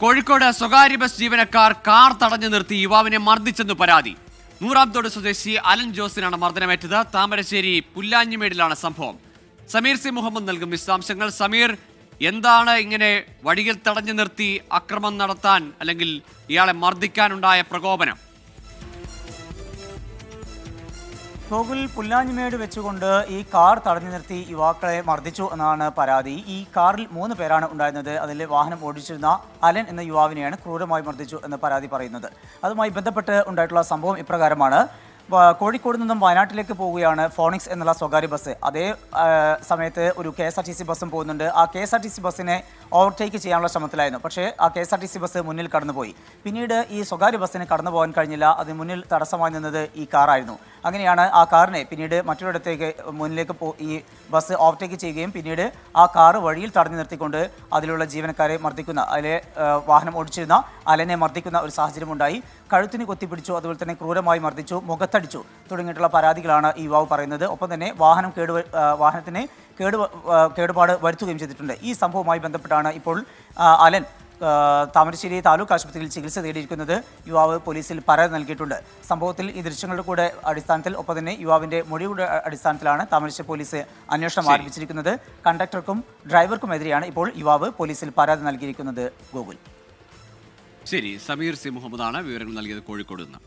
കോഴിക്കോട് സ്വകാര്യ ബസ് ജീവനക്കാർ കാർ തടഞ്ഞു നിർത്തി യുവാവിനെ മർദ്ദിച്ചെന്ന് പരാതി. നൂറാംതോട് സ്വദേശി അലൻ ജോസിനാണ് മർദ്ദനമേറ്റത്. താമരശ്ശേരി പുല്ലാഞ്ഞിമേടിലാണ് സംഭവം. സമീർ സി മുഹമ്മദ് നൽകും വിശദാംശങ്ങൾ. സമീർ എന്താണ് ഇങ്ങനെ വഴിയിൽ തടഞ്ഞു നിർത്തി അക്രമം നടത്താൻ അല്ലെങ്കിൽ ഇയാളെ മർദ്ദിക്കാനുണ്ടായ പ്രകോപനം? ഗോകുൽ പുല്ലാഞ്ഞിമേട് വെച്ചുകൊണ്ട് ഈ കാർ തടഞ്ഞു നിർത്തി യുവാക്കളെ മർദ്ദിച്ചു എന്നാണ് പരാതി. ഈ കാറിൽ മൂന്ന് പേരാണ് ഉണ്ടായിരുന്നത്. അതിൽ വാഹനം ഓടിച്ചിരുന്ന അലൻ എന്ന യുവാവിനെയാണ് ക്രൂരമായി മർദ്ദിച്ചു എന്ന് പരാതി പറയുന്നത്. അതുമായി ബന്ധപ്പെട്ട് ഉണ്ടായിട്ടുള്ള സംഭവം ഇപ്രകാരമാണ്. കോഴിക്കോട് നിന്നും വയനാട്ടിലേക്ക് പോവുകയാണ് ഫോണിക്സ് എന്നുള്ള സ്വകാര്യ ബസ്. അതേ സമയത്ത് ഒരു K S R T C ബസ്സും പോകുന്നുണ്ട്. ആ K S R T C ബസ്സിനെ ഓവർടേക്ക് ചെയ്യാനുള്ള ശ്രമത്തിലായിരുന്നു. പക്ഷേ ആ K S R T C bus മുന്നിൽ കടന്നുപോയി. പിന്നീട് ഈ സ്വകാര്യ ബസ്സിന് കടന്നു പോകാൻ കഴിഞ്ഞില്ല. അതിന് മുന്നിൽ തടസ്സമായി നിന്നത് ഈ കാറായിരുന്നു. അങ്ങനെയാണ് ആ കാറിനെ പിന്നീട് മറ്റൊരിടത്തേക്ക് മുന്നിലേക്ക് പോ ഈ ബസ് ഓവർടേക്ക് ചെയ്യുകയും പിന്നീട് ആ കാറ് വഴിയിൽ തടഞ്ഞു നിർത്തിക്കൊണ്ട് അതിലുള്ള ജീവനക്കാരെ മർദ്ദിക്കുന്ന അതിലെ വാഹനം ഓടിച്ചിരുന്ന അലനെ മർദ്ദിക്കുന്ന ഒരു സാഹചര്യമുണ്ടായി. കഴുത്തിന് കൊത്തിപ്പിടിച്ചു അതുപോലെ തന്നെ ക്രൂരമായി മർദ്ദിച്ചു മുഖത്തടിച്ചു തുടങ്ങിയിട്ടുള്ള പരാതികളാണ് ഈ യുവാവ് പറയുന്നത്. ഒപ്പം തന്നെ വാഹനം കേടു വാഹനത്തിന് കേട് കേടുപാട് വരുത്തുകയും ചെയ്തിട്ടുണ്ട്. ഈ സംഭവവുമായി ബന്ധപ്പെട്ടാണ് ഇപ്പോൾ അലൻ താമരശ്ശേരി താലൂക്ക് ആശുപത്രിയിൽ ചികിത്സ തേടിയിരിക്കുന്നത് യുവാവ് പോലീസിൽ പരാതി നൽകിയിട്ടുണ്ട്. സംഭവത്തിൽ ഈ ദൃശ്യങ്ങളുടെ കൂടെ അടിസ്ഥാനത്തിൽ ഒപ്പം തന്നെ യുവാവിന്റെ മൊഴിയുടെ അടിസ്ഥാനത്തിലാണ് താമരശ്ശേരി പോലീസ് അന്വേഷണം ആരംഭിച്ചിരിക്കുന്നത്. കണ്ടക്ടർക്കും ഡ്രൈവർക്കുമെതിരെയാണ് ഇപ്പോൾ യുവാവ് പോലീസിൽ പരാതി നൽകിയിരിക്കുന്നത് ഗോകുൽ ശരി സമീർ സി മുഹമ്മദാണ് വിവരങ്ങൾ നൽകിയത് കോഴിക്കോട് നിന്ന്.